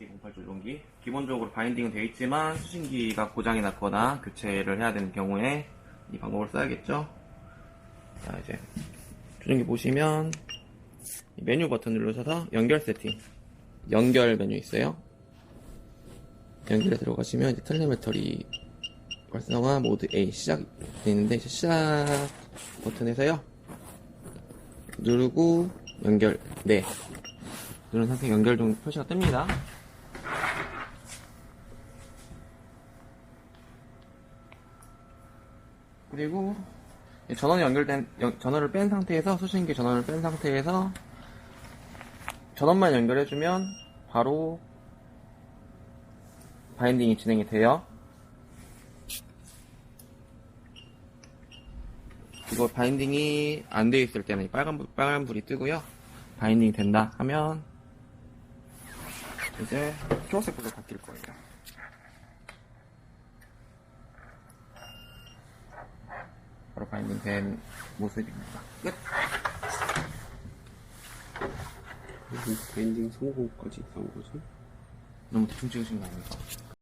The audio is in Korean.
XT08 조종기. 기본적으로 바인딩은 되어 있지만 수신기가 고장이 났거나 교체를 해야 되는 경우에 이 방법을 써야겠죠? 자 이제 조종기 보시면 이 메뉴 버튼 누르셔서 연결 세팅. 연결 메뉴 있어요? 연결에 들어가시면 이제 텔레메터리 활성화 모드 A 시작 돼 있는데 시작 버튼에서요. 누르고 연결 네. 누른 상태 연결 중 표시가 뜹니다 그리고 전원이 연결된 연- 전원을 뺀 상태에서 수신기 전원을 뺀 상태에서 전원만 연결해주면 바로 바인딩이 진행이 돼요. 이거 바인딩이 안돼 있을 때는 이 빨간 불, 빨간 불이 뜨고요. 바인딩이 된다 하면 이제 초록색 불로 바뀔 거예요. 바로 바인딩 된 모습입니다. 끝. 바인딩 성공까지 나온 거죠? 너무 대충 찍으신 거 아닙니까?